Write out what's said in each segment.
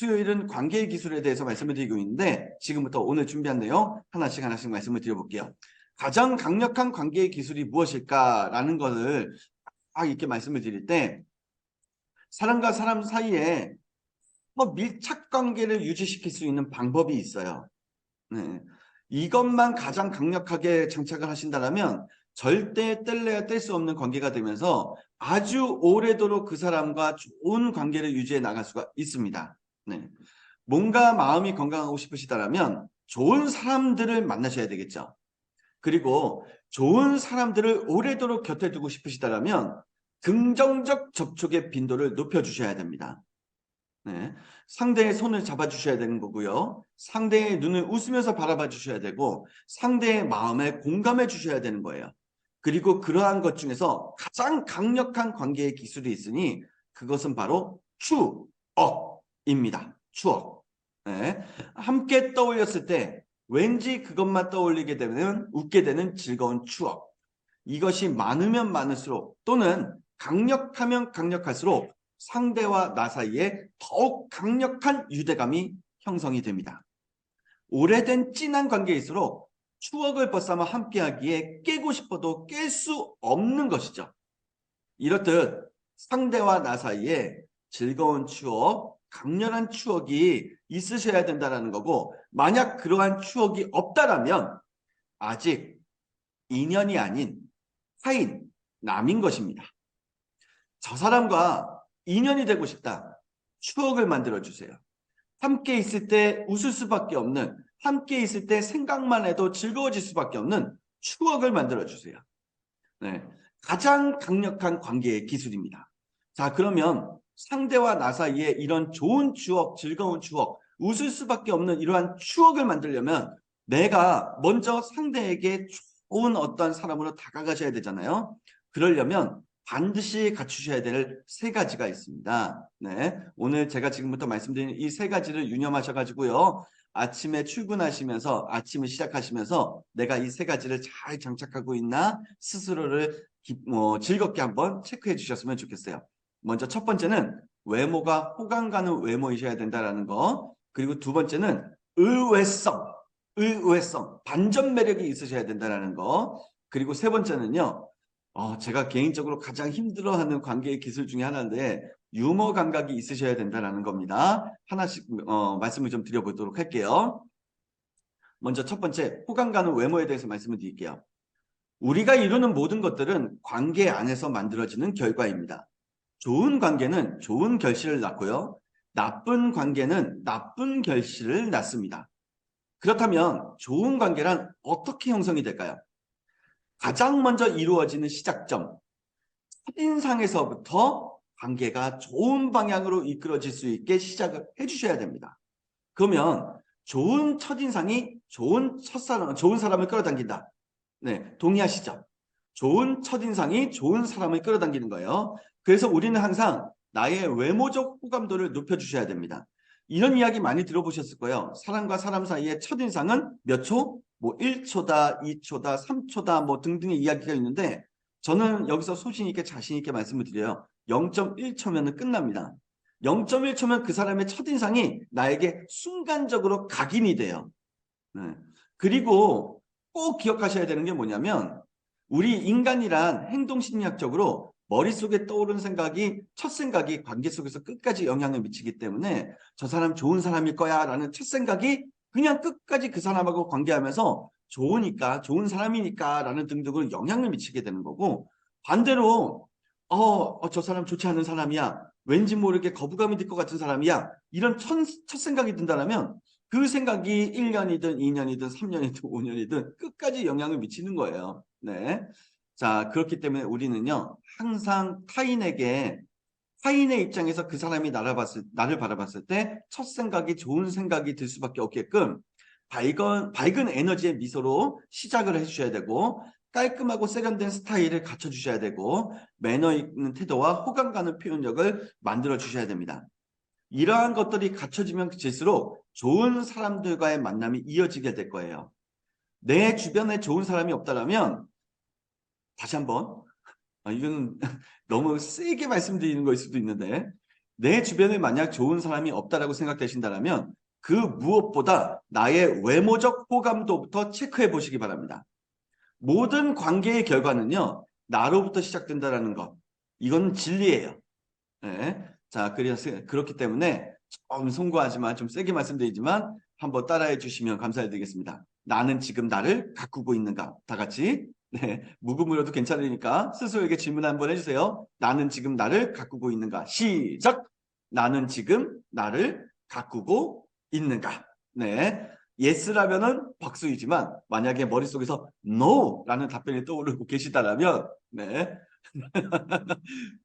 수요일은 관계의 기술에 대해서 말씀을 드리고 있는데 지금부터 오늘 준비한 내용 하나씩 하나씩 말씀을 드려볼게요. 가장 강력한 관계의 기술이 무엇일까라는 것을 딱 이렇게 말씀을 드릴 때 사람과 사람 사이에 뭐 밀착 관계를 유지시킬 수 있는 방법이 있어요. 네. 이것만 가장 강력하게 장착을 하신다면 절대 뗄래야 뗄 수 없는 관계가 되면서 아주 오래도록 그 사람과 좋은 관계를 유지해 나갈 수가 있습니다. 네. 뭔가 마음이 건강하고 싶으시다면 좋은 사람들을 만나셔야 되겠죠. 그리고 좋은 사람들을 오래도록 곁에 두고 싶으시다면 긍정적 접촉의 빈도를 높여주셔야 됩니다. 네. 상대의 손을 잡아주셔야 되는 거고요. 상대의 눈을 웃으면서 바라봐 주셔야 되고 상대의 마음에 공감해 주셔야 되는 거예요. 그리고 그러한 것 중에서 가장 강력한 관계의 기술이 있으니 그것은 바로 추억 입니다. 추억. 네. 함께 떠올렸을 때 왠지 그것만 떠올리게 되면 웃게 되는 즐거운 추억. 이것이 많으면 많을수록 또는 강력하면 강력할수록 상대와 나 사이에 더욱 강력한 유대감이 형성이 됩니다. 오래된 진한 관계일수록 추억을 벗삼아 함께하기에 깨고 싶어도 깰 수 없는 것이죠. 이렇듯 상대와 나 사이에 즐거운 추억, 강렬한 추억이 있으셔야 된다는 거고 만약 그러한 추억이 없다라면 아직 인연이 아닌 타인, 남인 것입니다. 저 사람과 인연이 되고 싶다. 추억을 만들어 주세요. 함께 있을 때 웃을 수밖에 없는, 함께 있을 때 생각만 해도 즐거워질 수밖에 없는 추억을 만들어 주세요. 네. 가장 강력한 관계의 기술입니다. 자, 그러면 상대와 나 사이에 이런 좋은 추억, 즐거운 추억, 웃을 수밖에 없는 이러한 추억을 만들려면 내가 먼저 상대에게 좋은 어떤 사람으로 다가가셔야 되잖아요. 그러려면 반드시 갖추셔야 될 세 가지가 있습니다. 네. 오늘 제가 지금부터 말씀드린 이 세 가지를 유념하셔가지고요. 아침에 출근하시면서 아침을 시작하시면서 내가 이 세 가지를 잘 장착하고 있나 스스로를 기, 어, 즐겁게 한번 체크해 주셨으면 좋겠어요. 먼저 첫 번째는 외모가 호감 가는 외모이셔야 된다라는 거. 그리고 두 번째는 의외성, 의외성, 반전 매력이 있으셔야 된다라는 거. 그리고 세 번째는요. 어, 제가 개인적으로 가장 힘들어하는 관계의 기술 중에 하나인데 유머 감각이 있으셔야 된다는 겁니다. 하나씩 어, 말씀을 좀 드려보도록 할게요. 먼저 첫 번째 호감 가는 외모에 대해서 말씀을 드릴게요. 우리가 이루는 모든 것들은 관계 안에서 만들어지는 결과입니다. 좋은 관계는 좋은 결실을 낳고요. 나쁜 관계는 나쁜 결실을 낳습니다. 그렇다면 좋은 관계란 어떻게 형성이 될까요? 가장 먼저 이루어지는 시작점, 첫인상에서부터 관계가 좋은 방향으로 이끌어질 수 있게 시작을 해주셔야 됩니다. 그러면 좋은 첫인상이 좋은 첫사람, 좋은 사람을 끌어당긴다. 네, 동의하시죠? 좋은 첫인상이 좋은 사람을 끌어당기는 거예요. 그래서 우리는 항상 나의 외모적 호감도를 높여주셔야 됩니다. 이런 이야기 많이 들어보셨을 거예요. 사람과 사람 사이의 첫인상은 몇 초? 뭐 1초다, 2초다, 3초다 뭐 등등의 이야기가 있는데 저는 여기서 소신 있게 자신 있게 말씀을 드려요. 0.1초면 끝납니다. 0.1초면 그 사람의 첫인상이 나에게 순간적으로 각인이 돼요. 네. 그리고 꼭 기억하셔야 되는 게 뭐냐면 우리 인간이란 행동심리학적으로 머릿속에 떠오르는 생각이 첫 생각이 관계 속에서 끝까지 영향을 미치기 때문에 저 사람 좋은 사람일 거야 라는 첫 생각이 그냥 끝까지 그 사람하고 관계하면서 좋으니까 좋은 사람이니까 라는 등등으로 영향을 미치게 되는 거고 반대로 어, 어, 저 사람 좋지 않은 사람이야 왠지 모르게 거부감이 들 것 같은 사람이야 이런 첫, 첫 생각이 든다면 그 생각이 1년이든 2년이든 3년이든 5년이든 끝까지 영향을 미치는 거예요. 네. 자, 그렇기 때문에 우리는요, 항상 타인에게, 타인의 입장에서 그 사람이 나를 봤을, 나를 바라봤을 때 첫 생각이 좋은 생각이 들 수밖에 없게끔 밝은, 밝은 에너지의 미소로 시작을 해주셔야 되고, 깔끔하고 세련된 스타일을 갖춰주셔야 되고, 매너 있는 태도와 호감 가는 표현력을 만들어 주셔야 됩니다. 이러한 것들이 갖춰지면 질수록 좋은 사람들과의 만남이 이어지게 될 거예요. 내 주변에 좋은 사람이 없다면 다시 한번 아, 이거는 너무 세게 말씀드리는 거일 수도 있는데 내 주변에 만약 좋은 사람이 없다라고 생각되신다면 그 무엇보다 나의 외모적 호감도부터 체크해 보시기 바랍니다. 모든 관계의 결과는요, 나로부터 시작된다라는 것. 이건 진리예요. 네. 자, 그래서 그렇기 때문에 좀 송구하지만 좀 세게 말씀드리지만 한번 따라해 주시면 감사드리겠습니다. 나는 지금 나를 가꾸고 있는가? 다 같이. 네. 묵음으로도 괜찮으니까 스스로에게 질문 한번 해주세요. 나는 지금 나를 가꾸고 있는가? 시작! 나는 지금 나를 가꾸고 있는가? 네. 예스라면은 박수이지만 만약에 머릿속에서 no라는 답변이 떠오르고 계시다라면 네.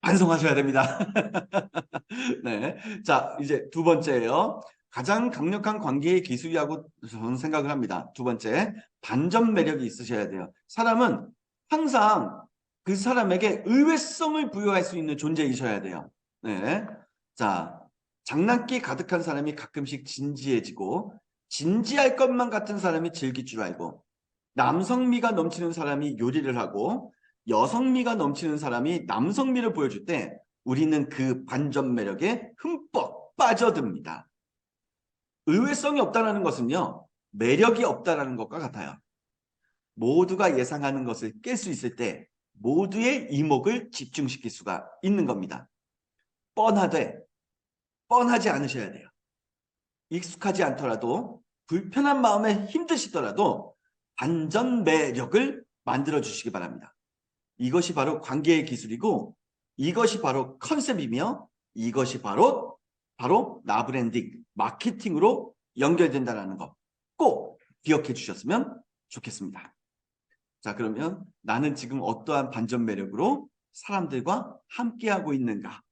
반성하셔야 됩니다. 네. 자, 이제 두 번째예요. 가장 강력한 관계의 기술이라고 저는 생각을 합니다. 두 번째, 반전 매력이 있으셔야 돼요. 사람은 항상 그 사람에게 의외성을 부여할 수 있는 존재이셔야 돼요. 네. 자, 장난기 가득한 사람이 가끔씩 진지해지고 진지할 것만 같은 사람이 즐길 줄 알고 남성미가 넘치는 사람이 요리를 하고 여성미가 넘치는 사람이 남성미를 보여줄 때 우리는 그 반전 매력에 흠뻑 빠져듭니다. 의외성이 없다는 것은요. 매력이 없다는 것과 같아요. 모두가 예상하는 것을 깰 수 있을 때 모두의 이목을 집중시킬 수가 있는 겁니다. 뻔하되 뻔하지 않으셔야 돼요. 익숙하지 않더라도 불편한 마음에 힘드시더라도 반전 매력을 만들어 주시기 바랍니다. 이것이 바로 관계의 기술이고 이것이 바로 컨셉이며 이것이 바로 바로 나 브랜딩 마케팅으로 연결된다는 거꼭 기억해 주셨으면 좋겠습니다. 자 그러면 나는 지금 어떠한 반전 매력으로 사람들과 함께하고 있는가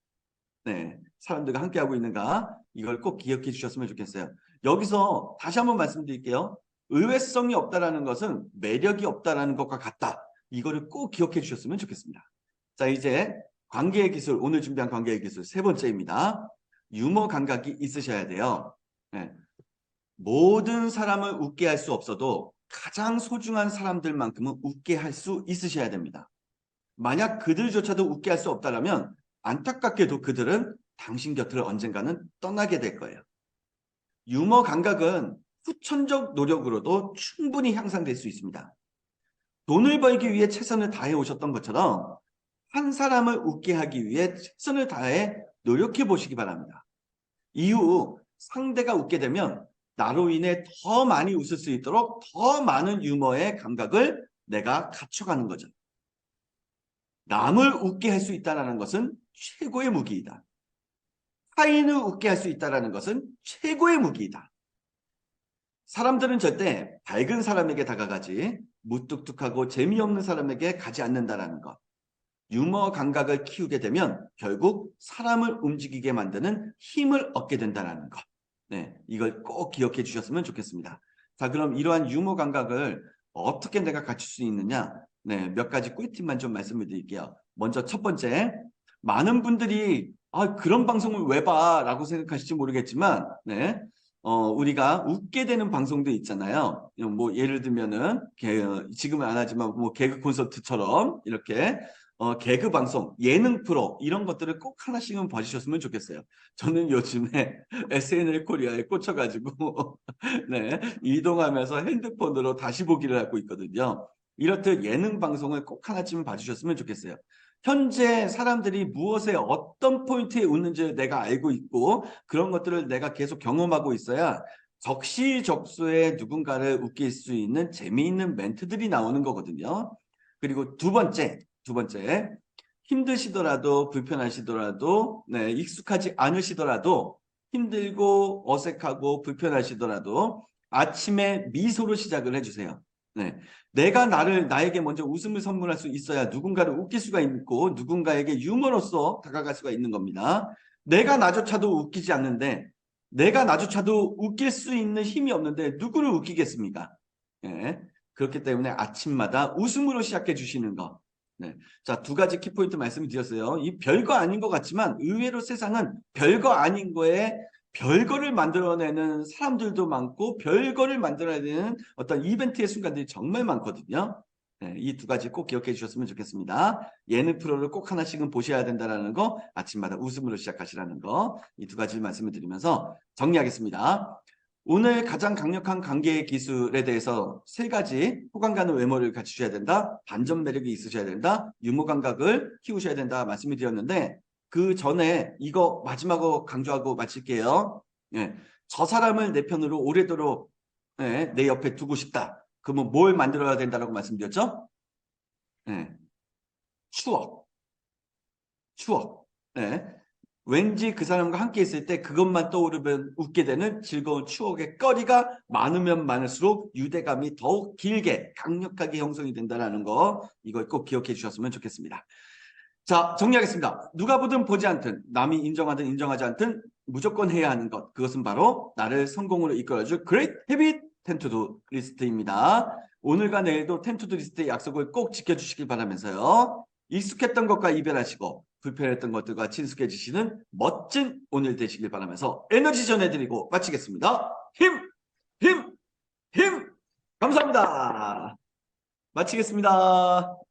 네, 사람들과 함께하고 있는가 이걸 꼭 기억해 주셨으면 좋겠어요. 여기서 다시 한번 말씀드릴게요. 의외성이 없다라는 것은 매력이 없다라는 것과 같다. 이거를 꼭 기억해 주셨으면 좋겠습니다. 자 이제 관계의 기술 오늘 준비한 관계의 기술 세 번째입니다. 유머 감각이 있으셔야 돼요. 네. 모든 사람을 웃게 할 수 없어도 가장 소중한 사람들만큼은 웃게 할 수 있으셔야 됩니다. 만약 그들조차도 웃게 할 수 없다면 안타깝게도 그들은 당신 곁을 언젠가는 떠나게 될 거예요. 유머 감각은 후천적 노력으로도 충분히 향상될 수 있습니다. 돈을 벌기 위해 최선을 다해 오셨던 것처럼 한 사람을 웃게 하기 위해 최선을 다해 노력해 보시기 바랍니다. 이후 상대가 웃게 되면 나로 인해 더 많이 웃을 수 있도록 더 많은 유머의 감각을 내가 갖춰가는 거죠. 남을 웃게 할 수 있다는 것은 최고의 무기이다. 타인을 웃게 할 수 있다는 것은 최고의 무기이다. 사람들은 절대 밝은 사람에게 다가가지 무뚝뚝하고 재미없는 사람에게 가지 않는다라는 것. 유머 감각을 키우게 되면 결국 사람을 움직이게 만드는 힘을 얻게 된다는 것. 네, 이걸 꼭 기억해 주셨으면 좋겠습니다. 자, 그럼 이러한 유머 감각을 어떻게 내가 갖출 수 있느냐? 네, 몇 가지 꿀팁만 좀 말씀을 드릴게요. 먼저 첫 번째, 많은 분들이 아, 그런 방송을 왜 봐? 라고 생각하실지 모르겠지만, 네. 어, 우리가 웃게 되는 방송도 있잖아요. 뭐, 예를 들면은, 개, 지금은 안 하지만, 뭐, 개그 콘서트처럼, 이렇게, 어, 개그 방송, 예능 프로, 이런 것들을 꼭 하나씩은 봐주셨으면 좋겠어요. 저는 요즘에 SNL 코리아에 꽂혀가지고, 네, 이동하면서 핸드폰으로 다시 보기를 하고 있거든요. 이렇듯 예능 방송을 꼭 하나쯤 봐주셨으면 좋겠어요. 현재 사람들이 무엇에 어떤 포인트에 웃는지 내가 알고 있고 그런 것들을 내가 계속 경험하고 있어야 적시적소에 누군가를 웃길 수 있는 재미있는 멘트들이 나오는 거거든요. 그리고 두 번째, 두 번째 힘드시더라도 불편하시더라도 네, 익숙하지 않으시더라도 힘들고 어색하고 불편하시더라도 아침에 미소로 시작을 해주세요. 네. 내가 나를 나에게 먼저 웃음을 선물할 수 있어야 누군가를 웃길 수가 있고 누군가에게 유머로서 다가갈 수가 있는 겁니다. 내가 나조차도 웃기지 않는데 내가 나조차도 웃길 수 있는 힘이 없는데 누구를 웃기겠습니까? 네. 그렇기 때문에 아침마다 웃음으로 시작해 주시는 것. 네. 자, 두 가지 키포인트 말씀을 드렸어요. 이 별거 아닌 것 같지만 의외로 세상은 별거 아닌 거에 별거를 만들어내는 사람들도 많고 별거를 만들어내는 어떤 이벤트의 순간들이 정말 많거든요. 네, 이 두 가지 꼭 기억해 주셨으면 좋겠습니다. 예능 프로를 꼭 하나씩은 보셔야 된다는 거, 아침마다 웃음으로 시작하시라는 거, 이 두 가지를 말씀을 드리면서 정리하겠습니다. 오늘 가장 강력한 관계 기술에 대해서 세 가지 호감 가는 외모를 갖추셔야 된다, 반전 매력이 있으셔야 된다, 유머 감각을 키우셔야 된다 말씀을 드렸는데 그 전에 이거 마지막으로 강조하고 마칠게요. 예, 저 사람을 내 편으로 오래도록 예, 내 옆에 두고 싶다. 그러면 뭘 만들어야 된다라고 말씀드렸죠? 예, 추억. 추억. 예. 왠지 그 사람과 함께 있을 때 그것만 떠오르면 웃게 되는 즐거운 추억의 거리가 많으면 많을수록 유대감이 더욱 길게 강력하게 형성이 된다는 거 이걸 꼭 기억해 주셨으면 좋겠습니다. 자 정리하겠습니다. 누가 보든 보지 않든 남이 인정하든 인정하지 않든 무조건 해야 하는 것 그것은 바로 나를 성공으로 이끌어줄 Great Habit 텐투도 리스트입니다. 오늘과 내일도 텐투도 리스트의 약속을 꼭 지켜주시길 바라면서요. 익숙했던 것과 이별하시고 불편했던 것들과 친숙해지시는 멋진 오늘 되시길 바라면서 에너지 전해드리고 마치겠습니다. 힘! 힘! 힘! 감사합니다. 마치겠습니다.